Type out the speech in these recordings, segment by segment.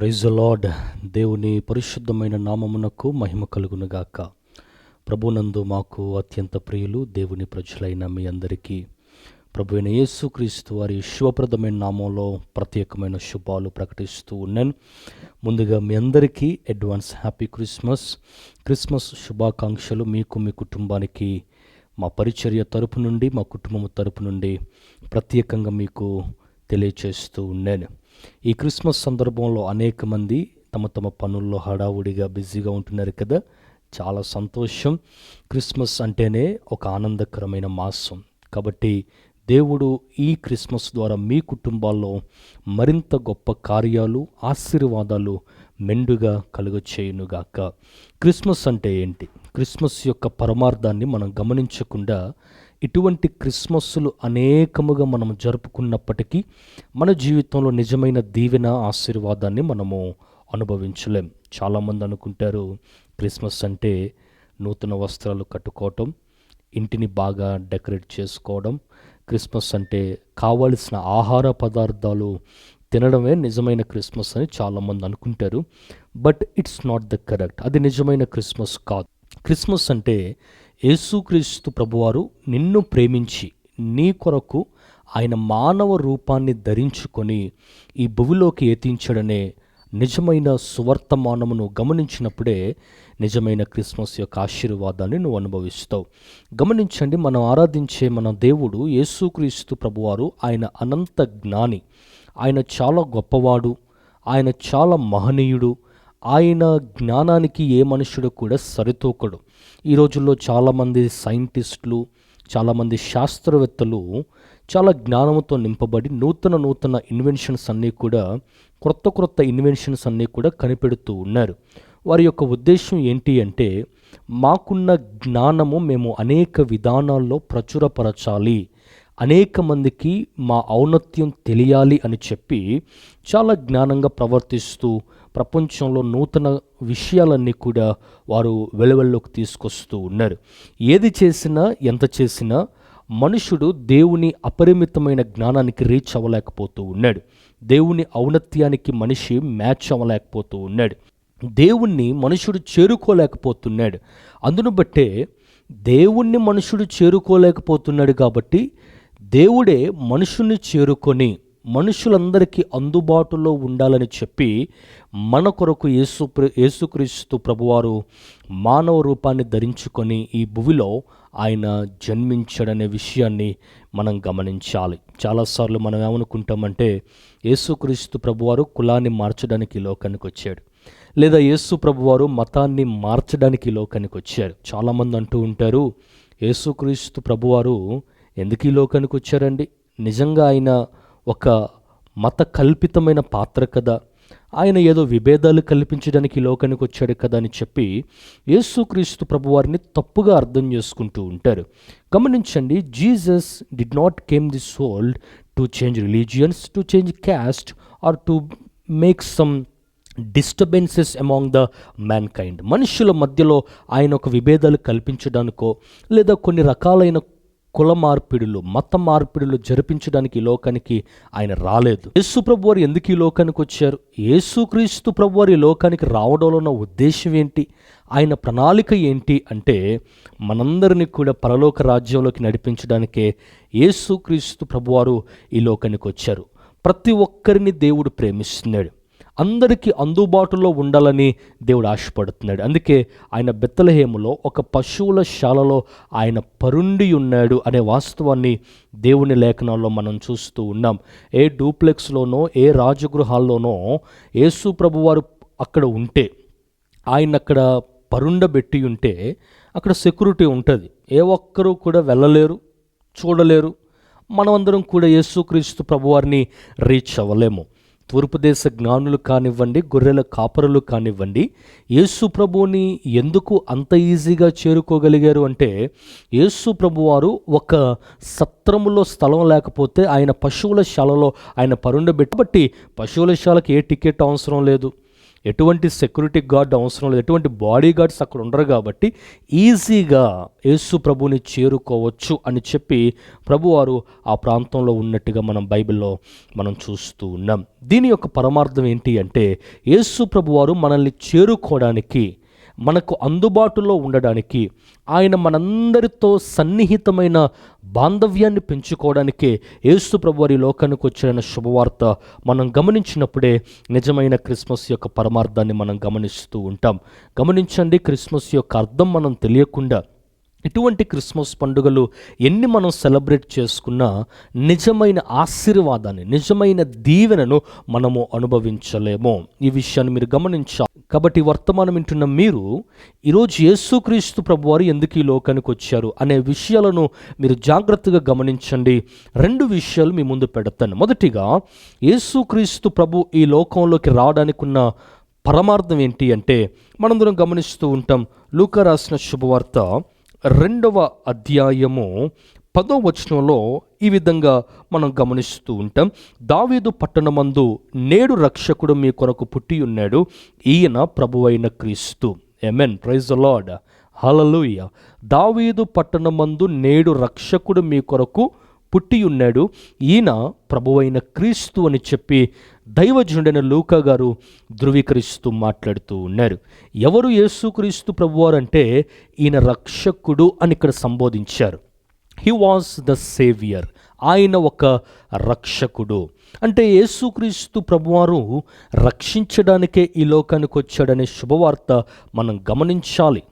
Praise lord. దేవుని పరిశుద్ధమైన నామమునకు మహిమ కలుగునుగాక. ప్రభునందు మాకు అత్యంత ప్రియులు దేవుని ప్రజలైన మీ అందరికీ. ప్రభు అయిన యేసుక్రీస్తు వారి శుభప్రదమైన నామంలో ప్రత్యేకమైన శుభాలు ప్రకటిస్తూ ఉన్నాను. ముందుగా మీ అందరికీ అడ్వాన్స్ హ్యాపీ క్రిస్మస్. క్రిస్మస్ శుభాకాంక్షలు మీకు మీ కుటుంబానికి మా పరిచర్య తరపు నుండి మా కుటుంబం తరపు నుండి ప్రత్యేకంగా మీకు తెలియచేస్తూ ఉన్నాను. ఈ క్రిస్మస్ సందర్భంలో అనేక మంది తమ తమ పనుల్లో హడావుడిగా బిజీగా ఉంటున్నారు కదా. చాలా సంతోషం. క్రిస్మస్ అంటేనే ఒక ఆనందకరమైన మాసం. కాబట్టి దేవుడు ఈ క్రిస్మస్ ద్వారా మీ కుటుంబాల్లో మరింత గొప్ప కార్యాలు ఆశీర్వాదాలు మెండుగా కలుగచేయునుగాక. క్రిస్మస్ అంటే ఏంటి? క్రిస్మస్ యొక్క పరమార్థాన్ని మనం గమనించకుండా ఇటువంటి క్రిస్మస్లు అనేకముగా మనం జరుపుకున్నప్పటికీ మన జీవితంలో నిజమైన దీవెన ఆశీర్వాదాన్ని మనము అనుభవించలేం. చాలామంది అనుకుంటారు క్రిస్మస్ అంటే నూతన వస్త్రాలు కట్టుకోవటం ఇంటిని బాగా డెకరేట్ చేసుకోవడం క్రిస్మస్ అంటే కావలసిన ఆహార పదార్థాలు తినడమే నిజమైన క్రిస్మస్ అని చాలామంది అనుకుంటారు. But it's not the correct. అది నిజమైన క్రిస్మస్ కాదు. క్రిస్మస్ అంటే యేసుక్రీస్తు ప్రభువారు నిన్ను ప్రేమించి నీ కొరకు ఆయన మానవ రూపాన్ని ధరించుకొని ఈ భువిలోకి ఎత్తించడనే నిజమైన సువర్తమానమును గమనించినప్పుడే నిజమైన క్రిస్మస్ యొక్క ఆశీర్వాదాన్ని నువ్వు అనుభవిస్తావు. గమనించండి మనం ఆరాధించే మన దేవుడు యేసుక్రీస్తు ప్రభువారు ఆయన అనంత జ్ఞాని. ఆయన చాలా గొప్పవాడు ఆయన చాలా మహనీయుడు ఆయన జ్ఞానానికి ఏ మనుషుడు కూడా సరితూకడు. ఈ రోజుల్లో చాలామంది సైంటిస్టులు చాలామంది శాస్త్రవేత్తలు చాలా జ్ఞానంతో నింపబడి నూతన నూతన ఇన్వెన్షన్స్ అన్నీ కూడా క్రొత్త క్రొత్త ఇన్వెన్షన్స్ అన్నీ కూడా కనిపెడుతూ ఉన్నారు. వారి యొక్క ఉద్దేశం ఏంటి అంటే మాకున్న జ్ఞానము మేము అనేక విధానాల్లో ప్రచురపరచాలి అనేక మందికి మా ఔన్నత్యం తెలియాలి అని చెప్పి చాలా జ్ఞానంగా ప్రవర్తిస్తూ ప్రపంచంలో నూతన విషయాలన్నీ కూడా వారు వెలువెల్లోకి తీసుకొస్తూ ఉన్నారు. ఏది చేసినా ఎంత చేసినా మనుషుడు దేవుని అపరిమితమైన జ్ఞానానికి రీచ్ అవ్వలేకపోతూ ఉన్నాడు. దేవుని ఔన్నత్యానికి మనిషి మ్యాచ్ అవ్వలేకపోతూ ఉన్నాడు. దేవుణ్ణి మనుషుడు చేరుకోలేకపోతున్నాడు. అందును బట్టే దేవుణ్ణి మనుషుడు చేరుకోలేకపోతున్నాడు కాబట్టి దేవుడే మనుషుని చేరుకొని మనుషులందరికీ అందుబాటులో ఉండాలని చెప్పి మన కొరకు యేసు యేసుక్రీస్తు ప్రభువారు మానవ రూపాన్ని ధరించుకొని ఈ భూమిలో ఆయన జన్మించడనే విషయాన్ని మనం గమనించాలి. చాలాసార్లు మనం ఏమనుకుంటామంటే యేసుక్రీస్తు ప్రభువారు కులాన్ని మార్చడానికి లోకానికి వచ్చాడు. లేదా యేసు ప్రభువారు మతాన్ని మార్చడానికి లోకానికి వచ్చారు. చాలామంది అంటూ ఉంటారు యేసుక్రీస్తు ప్రభువారు ఎందుకు ఈ లోకానికి వచ్చారండి? నిజంగా ఆయన ఒక మత కల్పితమైన పాత్ర కదా. ఆయన ఏదో విభేదాలు కల్పించడానికి లోకానికి వచ్చాడు కదా అని చెప్పి యేసుక్రీస్తు ప్రభువారిని తప్పుగా అర్థం చేసుకుంటూ ఉంటారు. గమనించండి Jesus did not came this world to change religions to change caste or to make some disturbances among the mankind మనుషుల మధ్యలో ఆయన ఒక విభేదాలు కల్పించడానికో లేదా కొన్ని రకాలైన కుల మార్పిడులు మత మార్పిడులు జరిపించడానికి ఈ లోకానికి ఆయన రాలేదు. యేసు ప్రభు వారు ఎందుకు ఈ లోకానికి వచ్చారు? యేసుక్రీస్తు ప్రభు వారు ఈ లోకానికి రావడంలో ఉన్న ఉద్దేశం ఏంటి? ఆయన ప్రణాళిక ఏంటి అంటే మనందరినీ కూడా పరలోక రాజ్యంలోకి నడిపించడానికే యేసుక్రీస్తు ప్రభువారు ఈ లోకానికి వచ్చారు. ప్రతి ఒక్కరిని దేవుడు ప్రేమిస్తున్నాడు. అందరికీ అందుబాటులో ఉండాలని దేవుడు ఆశపడుతున్నాడు. అందుకే ఆయన బెత్తలహేములో ఒక పశువుల శాలలో ఆయన పరుండి ఉన్నాడు అనే వాస్తవాన్ని దేవుని లేఖనాల్లో మనం చూస్తూ ఉన్నాం. ఏ డూప్లెక్స్లోనో ఏ రాజగృహాల్లోనో యేసు ప్రభువారు అక్కడ ఉంటే ఆయన అక్కడ పరుండబెట్టి ఉంటే అక్కడ సెక్యూరిటీ ఉంటుంది. ఏ ఒక్కరూ కూడా వెళ్ళలేరు చూడలేరు. మనమందరం కూడా యేసుక్రీస్తు ప్రభువారిని రీచ్ అవ్వలేము. తూర్పు దేశ జ్ఞానులు కానివ్వండి గొర్రెల కాపరులు కానివ్వండి యేసు ప్రభువుని ఎందుకు అంత ఈజీగా చేరుకోగలిగారు అంటే యేసు ప్రభువారు ఒక సత్రములో స్థలం లేకపోతే ఆయన పశువుల శాలలో ఆయన పరుండబెట్టబట్టి పశువుల శాలకు ఏ టికెట్ అవసరం లేదు. ఎటువంటి సెక్యూరిటీ గార్డ్ అవసరం లేదు. ఎటువంటి బాడీ గార్డ్స్ అక్కడ ఉండరు కాబట్టి ఈజీగా యేసు ప్రభుని చేరుకోవచ్చు అని చెప్పి ప్రభువారు ఆ ప్రాంతంలో ఉన్నట్టుగా మనం బైబిల్లో మనం చూస్తూ ఉన్నాం. దీని యొక్క పరమార్థం ఏంటి అంటే యేసు ప్రభువారు మనల్ని చేరుకోవడానికి మనకు అందుబాటులో ఉండడానికి ఆయన మనందరితో సన్నిహితమైన బాంధవ్యాన్ని పెంచుకోవడానికే యేసు ప్రభువారి లోకానికి వచ్చిన శుభవార్త మనం గమనించినప్పుడే నిజమైన క్రిస్మస్ యొక్క పరమార్థాన్ని మనం గమనిస్తూ ఉంటాం. గమనించండి క్రిస్మస్ యొక్క అర్థం మనం తెలియకుండా ఇటువంటి క్రిస్మస్ పండుగలు ఎన్ని మనం సెలబ్రేట్ చేసుకున్నా నిజమైన ఆశీర్వాదాన్ని నిజమైన దీవెనను మనము అనుభవించలేము. ఈ విషయాన్ని మీరు గమనించాలి. కాబట్టి వర్తమానం వింటున్న మీరు ఈరోజు యేసుక్రీస్తు ప్రభువారు ఎందుకు ఈ లోకానికి వచ్చారు అనే విషయాలను మీరు జాగ్రత్తగా గమనించండి. రెండు విషయాలు మీ ముందు పెడతాను. మొదటిగా యేసుక్రీస్తు ప్రభు ఈ లోకంలోకి రావడానికి ఉన్న పరమార్థం ఏంటి అంటే మనందరం గమనిస్తూ ఉంటాం. లూక రాసిన శుభవార్త రెండవ అధ్యాయము పదో వచనంలో ఈ విధంగా మనం గమనిస్తూ ఉంటాం. దావీదు పట్టణమందు నేడు రక్షకుడు మీ కొరకు పుట్టి ఉన్నాడు. ఈయన ప్రభువైన క్రీస్తు. ఎమెన్ ప్రైజ్ లార్డ్ హలలుయ దావీదు పట్టణమందు నేడు రక్షకుడు మీ కొరకు పుట్టి ఉన్నాడు. ఈయన ప్రభువైన క్రీస్తు అని చెప్పి దైవజనుడైన లూకా గారు ధృవీకరిస్తూ మాట్లాడుతూ ఉన్నారు. ఎవరు యేసుక్రీస్తు ప్రభువారు అంటే ఈయన రక్షకుడు అని ఇక్కడ సంబోధించారు. హీ వాజ్ ద సేవియర్ ఆయన ఒక రక్షకుడు. అంటే యేసుక్రీస్తు ప్రభువారు రక్షించడానికే ఈ లోకానికి వచ్చాడనే శుభవార్త మనం గమనించాలి.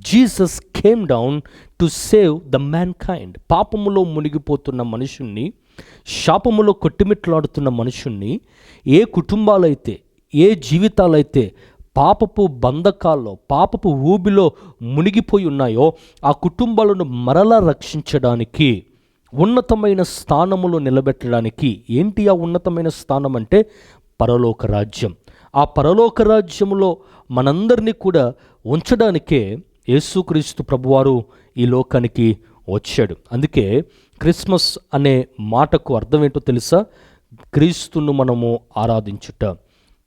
Jesus came down to save the mankind పాపములో మునిగిపోతున్న మనుషుణ్ణి శాపములో కొట్టిమిట్లాడుతున్న మనుషుణ్ణి ఏ కుటుంబాలైతే ఏ జీవితాలైతే పాపపు బంధకాల్లో పాపపు ఊబిలో మునిగిపోయి ఉన్నాయో ఆ కుటుంబాలను మరలా రక్షించడానికి ఉన్నతమైన స్థానములో నిలబెట్టడానికి ఏంటి ఆ ఉన్నతమైన స్థానం అంటే పరలోక రాజ్యం. ఆ పరలోక రాజ్యములో మనందరినీ కూడా ఉంచడానికే యేసుక్రీస్తు ప్రభువారు ఈ లోకానికి వచ్చాడు. అందుకే క్రిస్మస్ అనే మాటకు అర్థం ఏంటో తెలుసా? క్రీస్తును మనము ఆరాధించుట.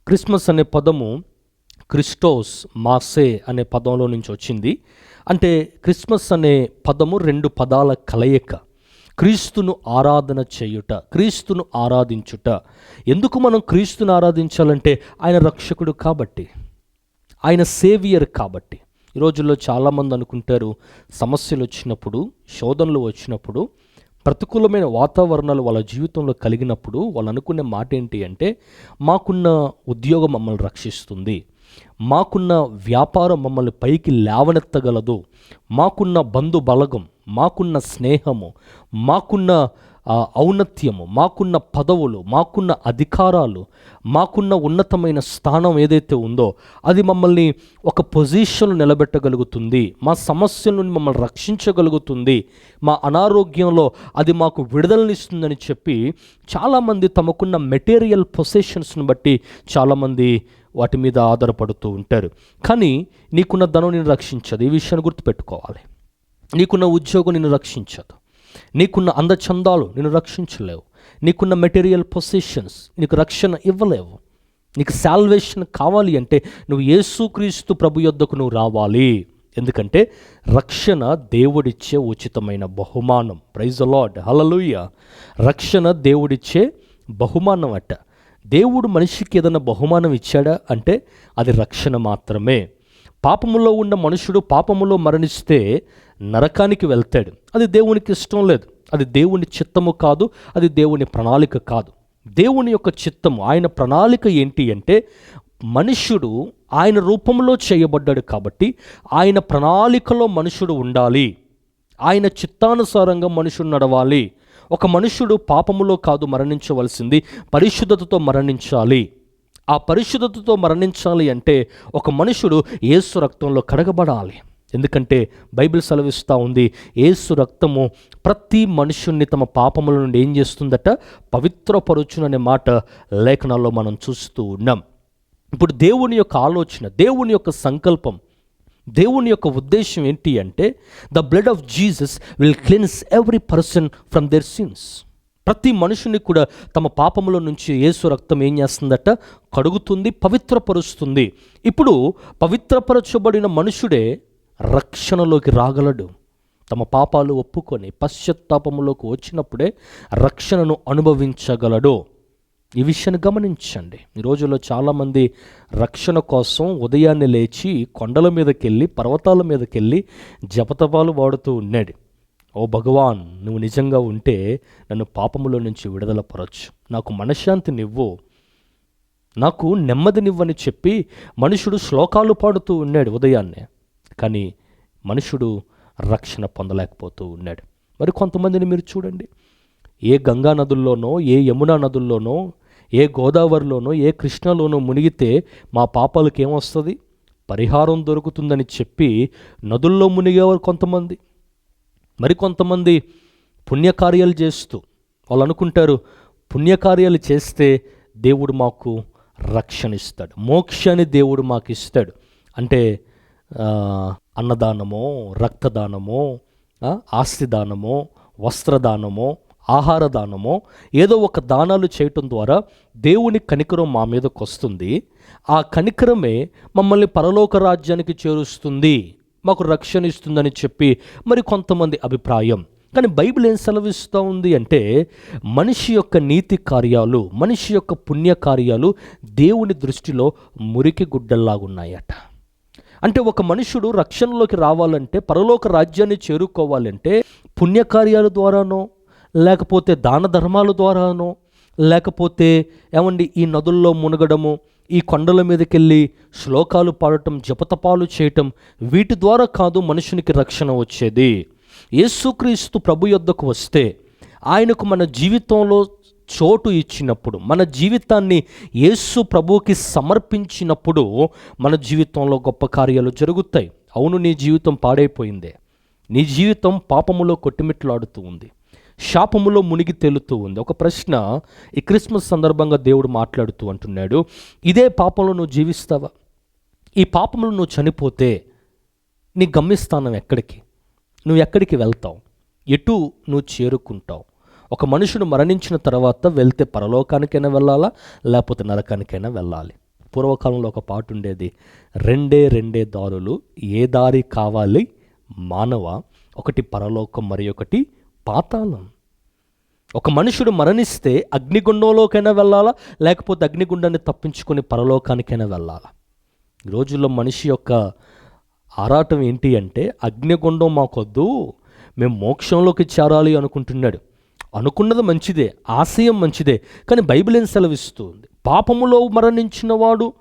క్రిస్మస్ అనే పదము క్రిస్టోస్ మాసే అనే పదంలో నుంచి వచ్చింది. అంటే క్రిస్మస్ అనే పదము రెండు పదాల కలయిక. క్రీస్తును ఆరాధన చేయుట క్రీస్తును ఆరాధించుట. ఎందుకు మనం క్రీస్తును ఆరాధించాలంటే ఆయన రక్షకుడు కాబట్టి ఆయన సేవియర్ కాబట్టి. ఈ రోజుల్లో చాలామంది అనుకుంటారు సమస్యలు వచ్చినప్పుడు శోధనలు వచ్చినప్పుడు ప్రతికూలమైన వాతావరణాలు వాళ్ళ జీవితంలో కలిగినప్పుడు వాళ్ళు అనుకునే మాట ఏంటి అంటే మాకున్న ఉద్యోగం మమ్మల్ని రక్షిస్తుంది. మాకున్న వ్యాపారం మమ్మల్ని పైకి లేవనెత్తగలదు. మాకున్న బంధు బలగం మాకున్న స్నేహము మాకున్న ఔన్నత్యము మాకున్న పదవులు మాకున్న అధికారాలు మాకున్న ఉన్నతమైన స్థానం ఏదైతే ఉందో అది మమ్మల్ని ఒక పొజిషన్లో నిలబెట్టగలుగుతుంది. మా సమస్యల నుండి మమ్మల్ని రక్షించగలుగుతుంది. మా అనారోగ్యంలో అది మాకు విడుదలనిస్తుందని చెప్పి చాలామంది తమకున్న మెటీరియల్ పొసెషన్స్ని బట్టి చాలామంది వాటి మీద ఆధారపడుతూ ఉంటారు. కానీ నీకున్న ధనం నేను రక్షించదు. ఈ విషయాన్ని గుర్తుపెట్టుకోవాలి. నీకున్న ఉద్యోగం నిన్ను రక్షించదు. నీకున్న అందచందాలు నిన్ను రక్షించలేవు. నీకున్న మెటీరియల్ పొసిషన్స్ నీకు రక్షణ ఇవ్వలేవు. నీకు శాల్వేషన్ కావాలి అంటే నువ్వు యేసుక్రీస్తు ప్రభు యొద్దకు నువ్వు రావాలి. ఎందుకంటే రక్షణ దేవుడిచ్చే ఉచితమైన బహుమానం. ప్రైజ్ లార్డ్ హలలుయ రక్షణ దేవుడిచ్చే బహుమానం అట. దేవుడు మనిషికి ఏదైనా బహుమానం ఇచ్చాడా అంటే అది రక్షణ మాత్రమే. పాపములో ఉన్న మనుషుడు పాపములో మరణిస్తే నరకానికి వెళ్తాడు. అది దేవునికి ఇష్టం లేదు. అది దేవుని చిత్తము కాదు అది దేవుని ప్రణాళిక కాదు. దేవుని యొక్క చిత్తము ఆయన ప్రణాళిక ఏంటి అంటే మనుష్యుడు ఆయన రూపంలో చేయబడ్డాడు కాబట్టి ఆయన ప్రణాళికలో మనుషుడు ఉండాలి. ఆయన చిత్తానుసారంగా మనుషుడు నడవాలి. ఒక మనుషుడు పాపములో కాదు మరణించవలసింది. పరిశుద్ధతతో మరణించాలి. ఆ పరిశుద్ధతతో మరణించాలి అంటే ఒక మనుషుడు ఏసు రక్తంలో కడగబడాలి. ఎందుకంటే బైబిల్ సెలవిస్తూ ఉంది ఏసు రక్తము ప్రతి మనుషుణ్ణి తమ పాపముల నుండి ఏం చేస్తుందట? పవిత్రపరుచుననే మాట లేఖనాల్లో మనం చూస్తూ ఉన్నాం. ఇప్పుడు దేవుని యొక్క ఆలోచన దేవుని యొక్క సంకల్పం దేవుని యొక్క ఉద్దేశం ఏంటి అంటే the blood of Jesus will cleanse every person from their sins ప్రతి మనుషుని కూడా తమ పాపముల నుంచి యేసు రక్తం ఏం చేస్తుందట? కడుగుతుంది పవిత్రపరుస్తుంది. ఇప్పుడు పవిత్రపరచబడిన మనుషుడే రక్షణలోకి రాగలడు. తమ పాపాలు ఒప్పుకొని పశ్చాత్తాపములోకి వచ్చినప్పుడే రక్షణను అనుభవించగలడు. ఈ విషయాన్ని గమనించండి. ఈ రోజుల్లో చాలామంది రక్షణ కోసం ఉదయాన్నే లేచి కొండల మీదకి వెళ్ళి పర్వతాల మీదకి వెళ్ళి జపతపాలు వాడుతూ ఉన్నాడు ఓ భగవాన్ నువ్వు నిజంగా ఉంటే నన్ను పాపములో నుంచి విడుదల పరచు. నాకు మనశ్శాంతినివ్వు నాకు నెమ్మదినివ్వని చెప్పి మనుషుడు శ్లోకాలు పాడుతూ ఉన్నాడు ఉదయాన్నే. కానీ మనుషుడు రక్షణ పొందలేకపోతూ ఉన్నాడు మరి కొంతమందిని మీరు చూడండి. ఏ గంగా నదుల్లోనో ఏ యమునా నదుల్లోనో ఏ గోదావరిలోనో ఏ కృష్ణలోనో మునిగితే మా పాపాలకు ఏమొస్తుంది పరిహారం దొరుకుతుందని చెప్పి నదుల్లో మునిగేవారు కొంతమంది. మరి కొంతమంది పుణ్యకార్యాలు చేస్తూ వాళ్ళు అనుకుంటారు పుణ్యకార్యాలు చేస్తే దేవుడు మాకు రక్షణ ఇస్తాడు మోక్షాన్ని దేవుడు మాకు ఇస్తాడు అంటే అన్నదానమో రక్తదానమో ఆస్తిదానమో వస్త్రదానమో ఆహార దానమో ఏదో ఒక దానాలు చేయటం ద్వారా దేవుని కనికరం మా మీదకు వస్తుంది. ఆ కనికరమే మమ్మల్ని పరలోక రాజ్యానికి చేరుస్తుంది. మాకు రక్షణ ఇస్తుందని చెప్పి మరి కొంతమంది అభిప్రాయం. కానీ బైబిల్ ఏం సెలవిస్తూ ఉంది అంటే మనిషి యొక్క నీతి కార్యాలు మనిషి యొక్క పుణ్య కార్యాలు దేవుని దృష్టిలో మురికి గుడ్డల్లాగున్నాయట అంటే ఒక మనుషుడు రక్షణలోకి రావాలంటే పరలోక రాజ్యాన్ని చేరుకోవాలంటే పుణ్యకార్యాల ద్వారానో లేకపోతే దాన ధర్మాల ద్వారానో లేకపోతే ఏమండి ఈ నదుల్లో మునగడము ఈ కొండల మీదకెళ్ళి శ్లోకాలు పాడటం జపతపాలు చేయటం వీటి ద్వారా కాదు మనుషునికి రక్షణ వచ్చేది. యేసుక్రీస్తు ప్రభు యొద్దకు వస్తే ఆయనకు మన జీవితంలో చోటు ఇచ్చినప్పుడు మన జీవితాన్ని యేసు ప్రభువుకి సమర్పించినప్పుడు మన జీవితంలో గొప్ప కార్యాలు జరుగుతాయి. అవును నీ జీవితం పాడైపోయిందే. నీ జీవితం పాపములో కొట్టుమిట్లాడుతూ ఉంది. శాపములో మునిగి తేలుతూ ఉంది. ఒక ప్రశ్న ఈ క్రిస్మస్ సందర్భంగా దేవుడు మాట్లాడుతూ అంటున్నాడు ఇదే పాపంలో నువ్వు జీవిస్తావా? ఈ పాపంలో నువ్వు చనిపోతే నీ గమ్యస్థానం ఎక్కడికి? నువ్వు ఎక్కడికి వెళ్తావు? ఎటు నువ్వు చేరుకుంటావు? ఒక మనుషుడు మరణించిన తర్వాత వెళ్తే పరలోకానికైనా వెళ్ళాలా? లేకపోతే నరకానికైనా వెళ్ళాలి. పూర్వకాలంలో ఒక పాట ఉండేది రెండే రెండే దారులు ఏ దారి కావాలి? మానవ? ఒకటి పరలోకం మరి ఒకటి పాతాళం. ఒక మనుషుడు మరణిస్తే అగ్నిగుండంలోకైనా వెళ్ళాలా? లేకపోతే అగ్నిగుండాన్ని తప్పించుకొని పరలోకానికైనా వెళ్ళాలా? ఈ రోజుల్లో మనిషి యొక్క ఆరాటం ఏంటి అంటే అగ్నిగుండం మాకొద్దు మేము మోక్షంలోకి చేరాలి అనుకుంటున్నాడు. అనుకున్నది మంచిదే ఆశయం మంచిదే కానీ బైబిల్ ఏం సెలవిస్తుంది? పాపములో మరణించిన వాడు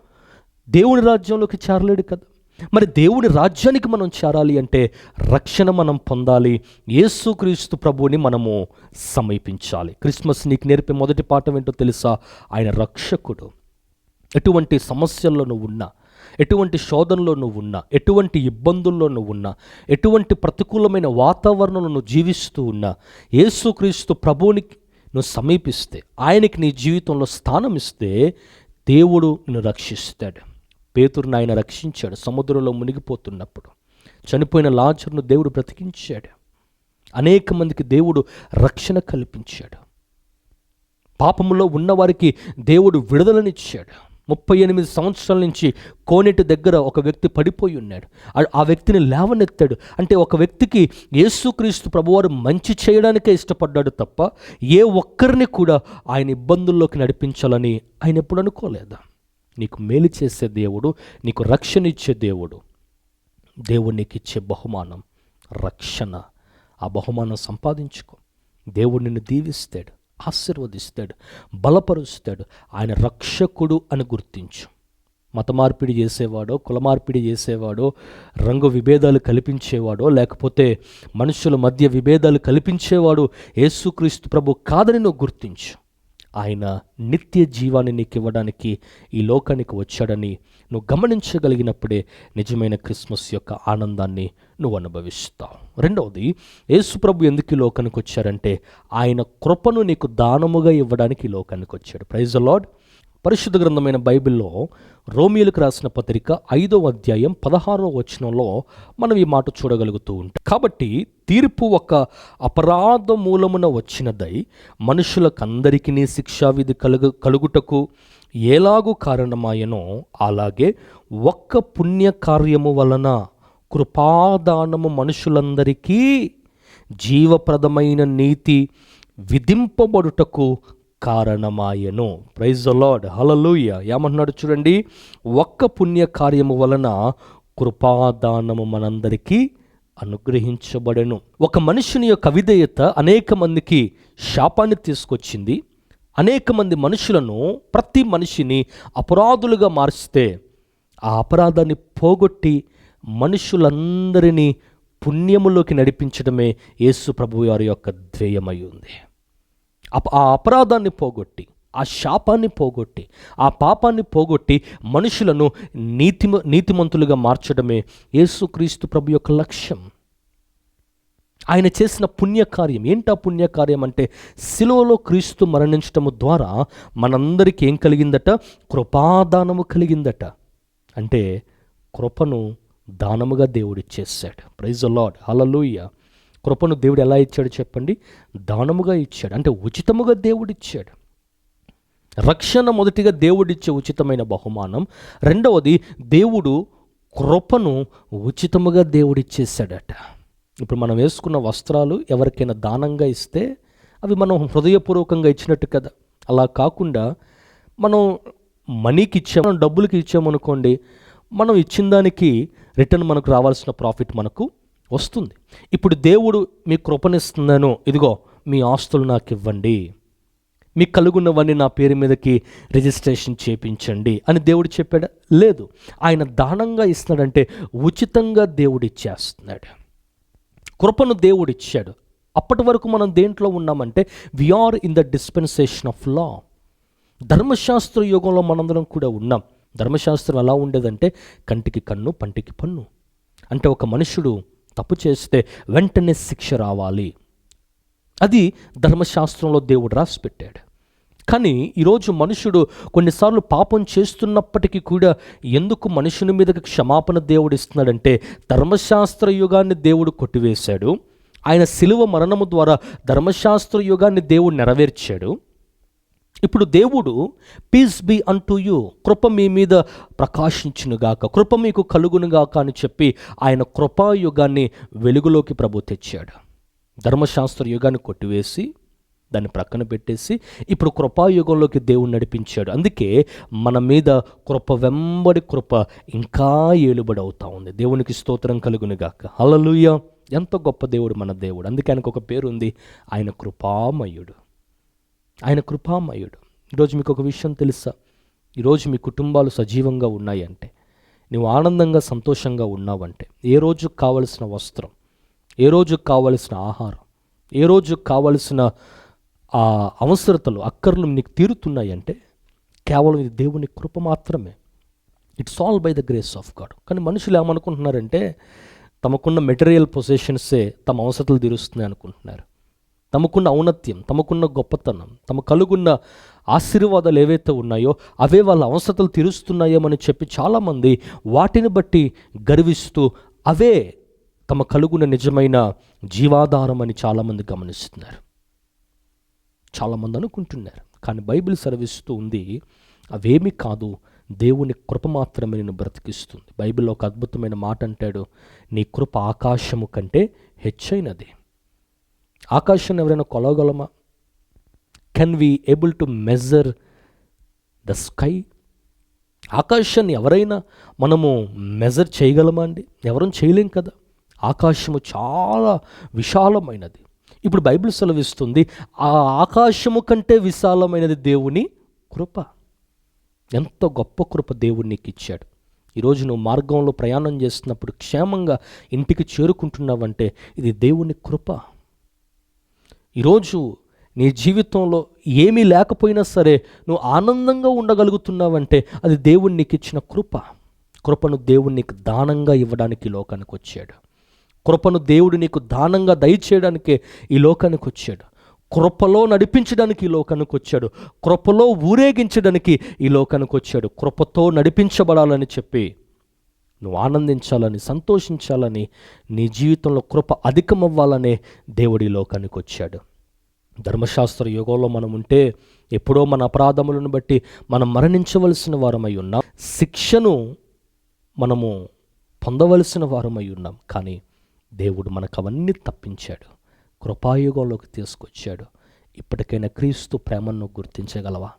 దేవుని రాజ్యంలోకి చేరలేడు కదా. మరి దేవుని రాజ్యానికి మనం చేరాలి అంటే రక్షణ మనం పొందాలి. యేసుక్రీస్తు ప్రభువుని మనము సమీపించాలి. క్రిస్మస్ నీకు నేర్పే మొదటి పాఠం ఏంటో తెలుసా? ఆయన రక్షకుడు. ఎటువంటి సమస్యల్లో నువ్వు ఉన్నా ఎటువంటి శోధనలో నువ్వు ఉన్నా ఎటువంటి ఇబ్బందుల్లో నువ్వు ఉన్నా ఎటువంటి ప్రతికూలమైన వాతావరణంలో నువ్వు జీవిస్తూ ఉన్నా యేసుక్రీస్తు ప్రభువునికి నువ్వు సమీపిస్తే ఆయనకి నీ జీవితంలో స్థానం ఇస్తే దేవుడు నిన్ను రక్షిస్తాడు. పేతురుని ఆయన రక్షించాడు సముద్రంలో మునిగిపోతున్నప్పుడు. చనిపోయిన లాజర్ను దేవుడు బ్రతికించాడు. అనేక మందికి దేవుడు రక్షణ కల్పించాడు. పాపములో ఉన్నవారికి దేవుడు విడుదలనిచ్చాడు. ముప్పై ఎనిమిది సంవత్సరాల నుంచి కోనేటి దగ్గర ఒక వ్యక్తి పడిపోయి ఉన్నాడు. ఆ- ఆ వ్యక్తిని లేవనెత్తాడు. అంటే ఒక వ్యక్తికి యేసుక్రీస్తు ప్రభువారు మంచి చేయడానికే ఇష్టపడ్డాడు తప్ప ఏ ఒక్కరిని కూడా ఆయన ఇబ్బందుల్లోకి నడిపించాలని ఆయన ఎప్పుడు అనుకోలేదా. నీకు మేలు చేసే దేవుడు నీకు రక్షణ ఇచ్చే దేవుడు. దేవుడు నీకు ఇచ్చే బహుమానం రక్షణ. ఆ బహుమానం సంపాదించుకో. దేవుడు నిన్ను దీవిస్తాడు ఆశీర్వదిస్తాడు బలపరుస్తాడు. ఆయన రక్షకుడు అని గుర్తించు. మత మార్పిడి చేసేవాడో కుల మార్పిడి చేసేవాడో రంగు విభేదాలు కల్పించేవాడో లేకపోతే మనుషుల మధ్య విభేదాలు కల్పించేవాడు యేసుక్రీస్తు ప్రభు కాదని నువ్వు గుర్తించు. ఆయన నిత్య జీవాన్ని నీకు ఇవ్వడానికి ఈ లోకానికి వచ్చాడని నువ్వు గమనించగలిగినప్పుడే నిజమైన క్రిస్మస్ యొక్క ఆనందాన్ని నువ్వు అనుభవిస్తావు. రెండవది యేసుప్రభు ఎందుకు ఈ లోకానికి వచ్చారంటే ఆయన కృపను నీకు దానముగా ఇవ్వడానికి ఈ లోకానికి వచ్చాడు. ప్రైజ్ లార్డ్ పరిశుద్ధ గ్రంథమైన బైబిల్లో రోమియోలకు రాసిన పత్రిక ఐదో అధ్యాయం పదహారో వచనంలో మనం ఈ మాట చూడగలుగుతూ ఉంటాం. కాబట్టి తీర్పు ఒక అపరాధ మూలమున వచ్చినదై మనుషులకందరికీ శిక్షావిధి కలుగు కలుగుటకు ఎలాగూ కారణమాయనో అలాగే ఒక్క పుణ్యకార్యము వలన కృపాదానము మనుషులందరికీ జీవప్రదమైన నీతి విధింపబడుటకు కారణమాయను. ప్రైజ్ లార్డ్ హలలుయ ఏమంటున్నాడు చూడండి? ఒక్క పుణ్య కార్యము వలన కృపాదానము మనందరికీ అనుగ్రహించబడెను. ఒక మనుషుని యొక్క విధేయత అనేక మందికి శాపాన్ని తీసుకొచ్చింది. అనేక మంది మనుషులను ప్రతి మనిషిని అపరాధులుగా మార్చితే ఆ అపరాధాన్ని పోగొట్టి మనుషులందరినీ పుణ్యములోకి నడిపించడమే యేసు ప్రభు వారి యొక్క ధ్యేయమై ఉంది. ఆ అపరాధాన్ని పోగొట్టి ఆ శాపాన్ని పోగొట్టి ఆ పాపాన్ని పోగొట్టి మనుషులను నీతి నీతిమంతులుగా మార్చడమే యేసుక్రీస్తు ప్రభు యొక్క లక్ష్యం. ఆయన చేసిన పుణ్యకార్యం ఏంటా పుణ్యకార్యం అంటే శిలువలో క్రీస్తు మరణించటము ద్వారా మనందరికీ ఏం కలిగిందట? కృపాదానము కలిగిందట. అంటే కృపను దానముగా దేవుడిచ్చేసాడు ప్రైజ్ లాడ్ హలలుయ కృపను దేవుడు ఎలా ఇచ్చాడు చెప్పండి? దానముగా ఇచ్చాడు. అంటే ఉచితముగా దేవుడిచ్చాడు. రక్షణ మొదటిగా దేవుడిచ్చే ఉచితమైన బహుమానం. రెండవది దేవుడు కృపను ఉచితముగా దేవుడిచ్చేసాడట ఇప్పుడు మనం వేసుకున్న వస్త్రాలు ఎవరికైనా దానంగా ఇస్తే అవి మనం హృదయపూర్వకంగా ఇచ్చినట్టు కదా. అలా కాకుండా మనం మనీకి ఇచ్చాము మనం డబ్బులకి ఇచ్చామనుకోండి మనం ఇచ్చిన దానికి రిటర్న్ మనకు రావాల్సిన ప్రాఫిట్ మనకు వస్తుంది. ఇప్పుడు దేవుడు మీ కృపనిస్తున్నాను ఇదిగో మీ ఆస్తులు నాకు ఇవ్వండి మీకు కలుగున్నవన్నీ నా పేరు మీదకి రిజిస్ట్రేషన్ చేపించండి అని దేవుడు చెప్పాడు? లేదు. ఆయన దానంగా ఇస్తున్నాడంటే ఉచితంగా దేవుడు ఇచ్చేస్తున్నాడు కృపను దేవుడు ఇచ్చాడు అప్పటి వరకు మనం దేంట్లో ఉన్నామంటే are in the dispensation of law ధర్మశాస్త్ర యుగంలో మనందరం కూడా ఉన్నాం. ధర్మశాస్త్రం ఎలా ఉండేదంటే కంటికి కన్ను పంటికి పన్ను. అంటే ఒక మనుషుడు తప్పు చేస్తే వెంటనే శిక్ష రావాలి. అది ధర్మశాస్త్రంలో దేవుడు రాసి పెట్టాడు కానీ ఈరోజు మనుషుడు కొన్నిసార్లు పాపం చేస్తున్నప్పటికీ కూడా ఎందుకు మనుషుని మీదకి క్షమాపణ దేవుడు ఇస్తున్నాడంటే ధర్మశాస్త్ర యుగాన్ని దేవుడు కొట్టివేశాడు. ఆయన శిలువ మరణము ద్వారా ధర్మశాస్త్ర యుగాన్ని దేవుడు నెరవేర్చాడు. ఇప్పుడు దేవుడు పీస్ బి అంటూ యూ కృప మీ మీద ప్రకాశించునుగాక కృప మీకు కలుగునుగాక అని చెప్పి ఆయన కృపాయుగాన్ని వెలుగులోకి ప్రభు తెచ్చాడు. ధర్మశాస్త్ర యుగాన్ని కొట్టివేసి దాన్ని ప్రక్కన పెట్టేసి ఇప్పుడు కృపాయుగంలోకి దేవుడు నడిపించాడు. అందుకే మన మీద కృప వెంబడి కృప ఇంకా ఏలుబడి అవుతా ఉంది. దేవునికి స్తోత్రం కలుగునుగాక. హల్లెలూయా! ఎంత గొప్ప దేవుడు మన దేవుడు. అందుకే ఆయనకు ఒక పేరు ఉంది ఆయన కృపామయుడు. ఆయన కృపామయుడు. ఈరోజు మీకు ఒక విషయం తెలుసా? ఈరోజు మీ కుటుంబాలు సజీవంగా ఉన్నాయంటే నువ్వు ఆనందంగా సంతోషంగా ఉన్నావంటే ఏ రోజుకు కావలసిన వస్త్రం ఏ రోజుకు కావలసిన ఆహారం ఏ రోజుకు కావలసిన ఆ అవసరతలు అక్కర్లు నీకు తీరుతున్నాయంటే కేవలం ఇది దేవుని కృప మాత్రమే. It's all by the grace of God కానీ మనుషులు ఏమనుకుంటున్నారంటే తమకున్న మెటీరియల్ పొజిషన్సే తమ అవసరతలు తీరుస్తున్నాయి అనుకుంటున్నారు తమకున్న ఔన్నత్యం తమకున్న గొప్పతనం తమ కలుగున్న ఆశీర్వాదాలు ఏవైతే ఉన్నాయో అవే వాళ్ళ అవసరతలు తీరుస్తున్నాయేమని చెప్పి చాలామంది వాటిని బట్టి గర్విస్తూ అవే తమ కలుగున నిజమైన జీవాధారం అని చాలామంది గమనిస్తున్నారు. చాలామంది అనుకుంటున్నారు. కానీ బైబిల్ సెలవిస్తూ ఉంది అవేమీ కాదు దేవుని కృప మాత్రమే నేను బ్రతికిస్తుంది. బైబిల్లో ఒక అద్భుతమైన మాట అంటాడు నీ కృప ఆకాశము కంటే హెచ్చైనది. ఆకాశాన్ని ఎవరైనా కొలవగలమా? Can we able to measure the sky ఆకాశాన్ని ఎవరైనా మనము మెజర్ చేయగలమా అండి? ఎవరూ చేయలేం కదా. ఆకాశము చాలా విశాలమైనది. ఇప్పుడు బైబిల్ సెలవిస్తుంది ఆ ఆకాశము కంటే విశాలమైనది దేవుని కృప. ఎంత గొప్ప కృప దేవుడు నీకు ఇచ్చాడు. ఈరోజు నువ్వు మార్గంలో ప్రయాణం చేస్తున్నప్పుడు క్షేమంగా ఇంటికి చేరుకుంటున్నావంటే ఇది దేవుని కృప. ఈరోజు నీ జీవితంలో ఏమీ లేకపోయినా సరే నువ్వు ఆనందంగా ఉండగలుగుతున్నావంటే అది దేవుడు నీకు ఇచ్చిన కృప. కృపను దేవుడు నీకు దానంగా ఇవ్వడానికి ఈ లోకానికి వచ్చాడు. కృపను దేవుడు నీకు దానంగా దయచేయడానికి ఈ లోకానికి వచ్చాడు. కృపలో నడిపించడానికి ఈ లోకానికి వచ్చాడు. కృపలో ఊరేగించడానికి ఈ లోకానికి వచ్చాడు. కృపతో నడిపించబడాలని చెప్పి నువ్వు ఆనందించాలని సంతోషించాలని నీ జీవితంలో కృప అధికమవ్వాలనే దేవుడి లోకానికి వచ్చాడు. ధర్మశాస్త్ర యుగంలో మనం ఉంటే ఎప్పుడో మన అపరాధములను బట్టి మనం మరణించవలసిన వారమై ఉన్నాం. శిక్షను మనము పొందవలసిన వారమై ఉన్నాం. కానీ దేవుడు మనకు అవన్నీ తప్పించాడు. కృపాయుగంలోకి తీసుకొచ్చాడు. ఇప్పటికైనా క్రీస్తు ప్రేమను గుర్తించగలవా?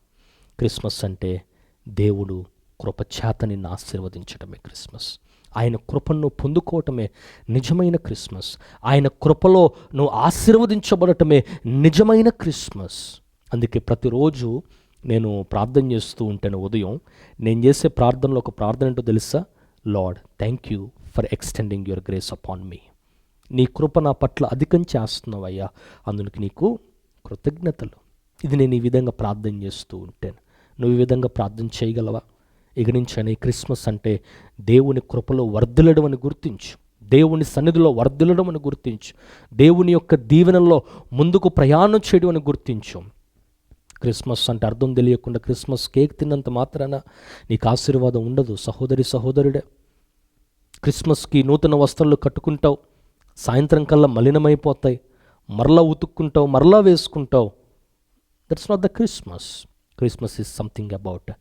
క్రిస్మస్ అంటే దేవుడు కృపచేతని నిన్ను ఆశీర్వదించడమే క్రిస్మస్. ఆయన కృపను పొందుకోవటమే నిజమైన క్రిస్మస్. ఆయన కృపలో నువ్వు ఆశీర్వదించబడటమే నిజమైన క్రిస్మస్. అందుకే ప్రతిరోజు నేను ప్రార్థన చేస్తూ ఉంటాను ఉదయం నేను చేసే ప్రార్థనలో ఒక ప్రార్థన ఏంటో తెలుసా? Lord thank you for extending your grace upon me. నీ కృప నా పట్ల అధికం చేస్తున్నావయ్యా. అందుకు నీకు కృతజ్ఞతలు. ఇది నేను ఈ విధంగా ప్రార్థన చేస్తూ ఉంటాను. నువ్వు ఈ విధంగా ప్రార్థన చేయగలవా? ఇక క్రిస్మస్ అంటే దేవుని కృపలో వర్ధిల్లడం అని గుర్తించు. దేవుని సన్నిధిలో వర్ధిల్లడం అని గుర్తించు. దేవుని యొక్క దీవెనలో ముందుకు ప్రయాణం చేయడం అని గుర్తించు. క్రిస్మస్ అంటే అర్థం తెలియకుండా క్రిస్మస్ కేక్ తిన్నంత మాత్రాన నీకు ఆశీర్వాదం ఉండదు. సహోదరి సహోదరుడే క్రిస్మస్కి నూతన వస్త్రాలు కట్టుకుంటావు. సాయంత్రం కల్లా మలినమైపోతాయి. మరలా ఉతుక్కుంటావు మరలా వేసుకుంటావు. That's not the Christmas Christmas is something about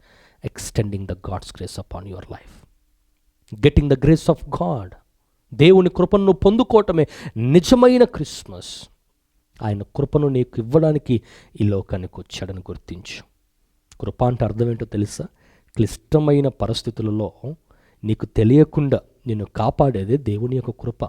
extending the God's grace upon your life getting the grace of God దేవుని కృపను పొందుకోవటమే నిజమైన క్రిస్మస్. ఆయన కృపను నీకు ఇవ్వడానికి ఈ లోకానికి వచ్చాడని గుర్తించు. కృప అంటే అర్థం ఏంటో తెలుసా? క్లిష్టమైన పరిస్థితులలో నీకు తెలియకుండా నిన్ను కాపాడేదే దేవుని యొక్క కృప.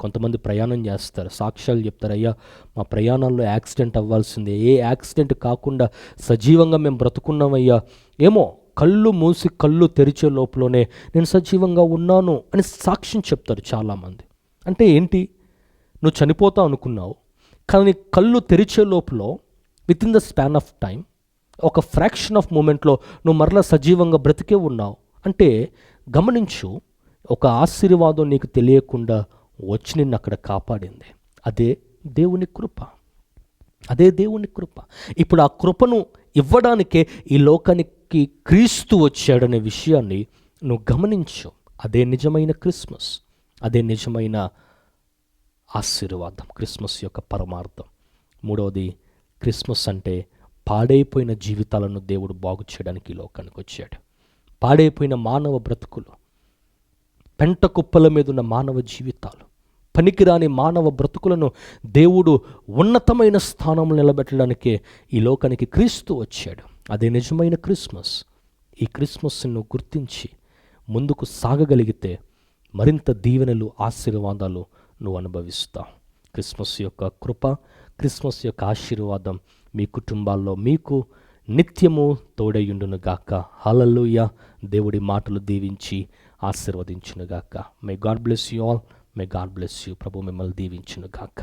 కొంతమంది ప్రయాణం చేస్తారు. సాక్ష్యాలు చెప్తారు అయ్యా మా ప్రయాణాల్లో యాక్సిడెంట్ అవ్వాల్సిందే. ఏ యాక్సిడెంట్ కాకుండా సజీవంగా మేము బ్రతుకున్నామయ్యా ఏమో కళ్ళు మూసి కళ్ళు తెరిచే లోపలనే నేను సజీవంగా ఉన్నాను అని సాక్ష్యం చెప్తారు చాలామంది. అంటే ఏంటి? నువ్వు చనిపోతావు అనుకున్నావు కానీ కళ్ళు తెరిచే లోపల within the span of time ఒక ఫ్రాక్షన్ ఆఫ్ మూమెంట్లో నువ్వు మరలా సజీవంగా బ్రతికే ఉన్నావు. అంటే గమనించు ఒక ఆశీర్వాదం నీకు తెలియకుండా వచ్చి నిన్ను అక్కడ కాపాడింది. అదే దేవుని కృప. అదే దేవుని కృప. ఇప్పుడు ఆ కృపను ఇవ్వడానికే ఈ లోకానికి క్రీస్తు వచ్చాడనే విషయాన్ని నువ్వు గమనించు. అదే నిజమైన క్రిస్మస్. అదే నిజమైన ఆశీర్వాదం. క్రిస్మస్ యొక్క పరమార్థం. మూడవది క్రిస్మస్ అంటే పాడైపోయిన జీవితాలను దేవుడు బాగు చేయడానికి ఈ లోకానికి వచ్చాడు. పాడైపోయిన మానవ బ్రతుకులు పెంట కుప్పల మీద ఉన్న మానవ జీవితాలు పనికిరాని మానవ బ్రతుకులను దేవుడు ఉన్నతమైన స్థానంలో నిలబెట్టడానికి ఈ లోకానికి క్రీస్తు వచ్చాడు. అదే నిజమైన క్రిస్మస్. ఈ క్రిస్మస్ను గుర్తించి ముందుకు సాగగలిగితే మరింత దీవెనలు ఆశీర్వాదాలు నువ్వు అనుభవిస్తావు. క్రిస్మస్ యొక్క కృప క్రిస్మస్ యొక్క ఆశీర్వాదం మీ కుటుంబాల్లో మీకు నిత్యము తోడయ్యుండునుగాక. గాక దేవుడి మాటలు దీవించి ఆశీర్వదించునుగాక. May God bless you all may God bless you ప్రభు మిమ్మల్ని దీవించును గాక